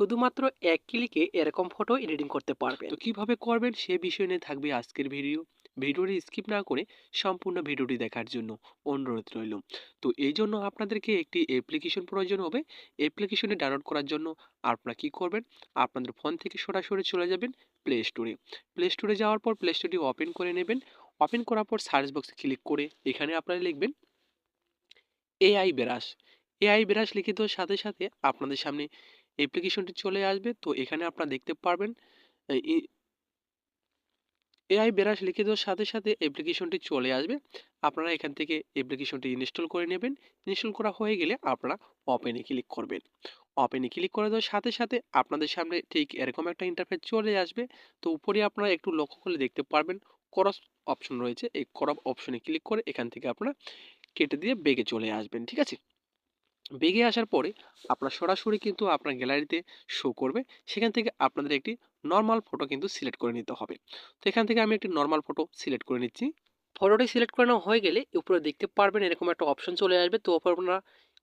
শুধুমাত্র এক ক্লিকে এরকম ফটো এডিটিং করতে পারবেন। কীভাবে করবেন সে বিষয় নিয়ে থাকবে আজকের ভিডিও ভিডিওটি স্কিপ না করে সম্পূর্ণ ভিডিওটি দেখার জন্য অনুরোধ রইল। তো এই জন্য আপনাদেরকে একটি অ্যাপ্লিকেশন প্রয়োজন হবে। অ্যাপ্লিকেশনে ডাউনলোড করার জন্য আপনারা কি করবেন? আপনাদের ফোন থেকে সরাসরি চলে যাবেন প্লে স্টোরে প্লে স্টোরে যাওয়ার পর প্লে স্টোরটি ওপেন করে নেবেন। ওপেন করার পর সার্চ বক্সে ক্লিক করে এখানে আপনারা লিখবেন এআই ব্রাশ এআই ব্রাশ লিখিত সাথে সাথে আপনাদের সামনে অ্যাপ্লিকেশনটি চলে আসবে। তো এখানে আপনারা দেখতে পারবেন এআই ব্রাশ লিখে দেওয়ার সাথে সাথে অ্যাপ্লিকেশনটি চলে আসবে। আপনারা এখান থেকে অ্যাপ্লিকেশনটি ইনস্টল করে নেবেন। ইনস্টল করা হয়ে গেলে আপনারা ওপেনে ক্লিক করবেন। ওপেনে ক্লিক করে দেওয়ার সাথে সাথে আপনাদের সামনে ঠিক এরকম একটা ইন্টারফেস চলে আসবে। তো উপরে আপনারা একটু লক্ষ্য করলে দেখতে পারবেন ক্রস অপশন রয়েছে। এই ক্রপ অপশনে ক্লিক করে এখান থেকে আপনারা কেটে দিয়ে বেগে চলে আসবেন, ঠিক আছে? বেগে আসার পরে আপনার সরাসরি কিন্তু আপনার গ্যালারিতে শো করবে। সেখান থেকে আপনাদের একটি নর্মাল ফটো কিন্তু সিলেক্ট করে নিতে হবে। তো এখান থেকে আমি একটি নর্মাল ফটো সিলেক্ট করে নিচ্ছি। ফটোটি সিলেক্ট করানো হয়ে গেলে উপরে দেখতে পারবেন এরকম একটা অপশন চলে আসবে। তো ওপর আপনারা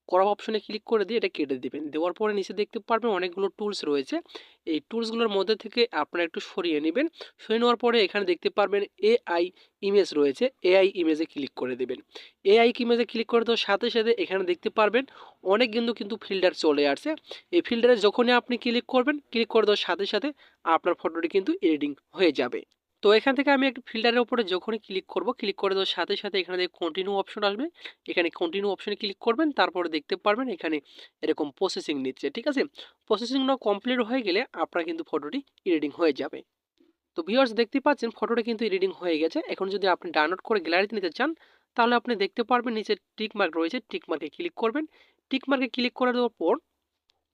করা অপশনে ক্লিক করে দিয়ে এটা কেটে দেবেন। দেওয়ার পরে নিচে দেখতে পারবেন অনেকগুলো টুলস রয়েছে। এই টুলসগুলোর মধ্যে থেকে আপনারা একটু সরিয়ে নেবেন। সরিয়ে নেওয়ার পরে এখানে দেখতে পারবেন এআই ইমেজ রয়েছে। এআই ইমেজে ক্লিক করে দেবেন। এআই ইমেজে ক্লিক করে দেওয়ার সাথে সাথে এখানে দেখতে পারবেন অনেক কিন্তু কিন্তু ফিল্টার চলে আসছে। এই ফিল্টারে যখনই আপনি ক্লিক করবেন ক্লিক করে দেওয়ার সাথে সাথে আপনার ফটোটি কিন্তু এডিটিং হয়ে যাবে। তো এখান থেকে আমি একটি ফিল্টারের উপরে যখনই ক্লিক করব, ক্লিক করে দেওয়ার সাথে সাথে এখানে কন্টিনিউ অপশন আসবে। এখানে কন্টিনিউ অপশনে ক্লিক করবেন, তারপরে দেখতে পারবেন এখানে এরকম প্রসেসিং নিচ্ছে, ঠিক আছে? প্রসেসিংটা কমপ্লিট হয়ে গেলে আপনার কিন্তু ফটোটি এডিটিং হয়ে যাবে। তো ভিউয়ার্স দেখতে পাচ্ছেন ফটোটা কিন্তু এডিটিং হয়ে গেছে। এখন যদি আপনি ডাউনলোড করে গ্যালারিতে নিতে চান, তাহলে আপনি দেখতে পারবেন নিচে টিক মার্ক রয়েছে টিক মার্কে ক্লিক করবেন। টিক মার্কে ক্লিক করে দেওয়ার পর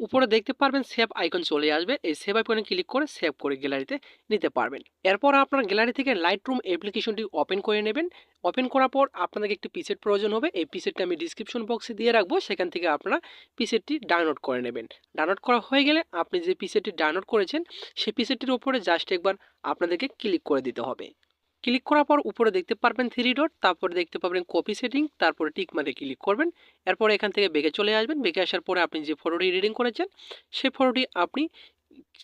উপরে দেখতে পারবেন সেভ আইকন চলে আসবে। এই সেভ আইকনে ক্লিক করে সেভ করে গ্যালারিতে নিতে পারবেন। এরপর আপনার গ্যালারি থেকে লাইট রুম অ্যাপ্লিকেশনটি ওপেন করে নেবেন। ওপেন করার পর আপনাদের একটি পিসেট প্রয়োজন হবে। এই পিসেটটা আমি ডিসক্রিপশন বক্সে দিয়ে রাখব। সেখান থেকে আপনারা পিসেটটি ডাউনলোড করে নেবেন। ডাউনলোড করা হয়ে গেলে আপনি যে পিসেটটি ডাউনলোড করেছেন, সেই পিসেটটির উপরে জাস্ট একবার আপনাদেরকে ক্লিক করে দিতে হবে। ক্লিক করার পর উপরে দেখতে পারবেন থ্রি ডট তারপরে দেখতে পাবেন কপি সেটিং তারপরে টিক মারে ক্লিক করবেন। এরপর এখান থেকে বেগে চলে আসবেন। বেগে আসার পরে আপনি যে ফটোটি রিডিং করেছেন সেই ফটোটি আপনি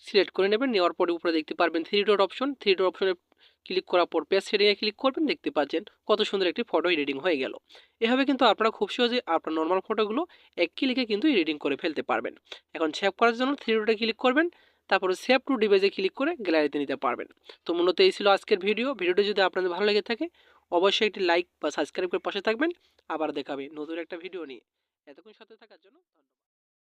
সিলেক্ট করে নেবেন। নেওয়ার পরে উপরে দেখতে পারবেন three dot option three dot অপশনে ক্লিক করার পর পেজ সেটিংয়ে ক্লিক করবেন। দেখতে পাচ্ছেন কত সুন্দর একটি ফটো এডিটিং হয়ে গেল। এভাবে কিন্তু আপনারা খুব সহজে আপনার নর্মাল ফটোগুলো এক ক্লিকে কিন্তু এডিটিং করে ফেলতে পারবেন। এখন সেভ করার জন্য থ্রি ডটে ক্লিক করবেন। তারপরে সেভ টু ডিভাইসে ক্লিক করে গ্যালারিতে নিতে পারবেন। তো মূলত এই ছিল আজকের ভিডিও ভিডিওটি যদি আপনাদের ভালো লেগে থাকে, অবশ্যই একটি লাইক বা সাবস্ক্রাইব করে পাশে থাকবেন। আবার দেখাবে নতুন একটা ভিডিও নিয়ে। এতক্ষণ সাথে থাকার জন্য ধন্যবাদ।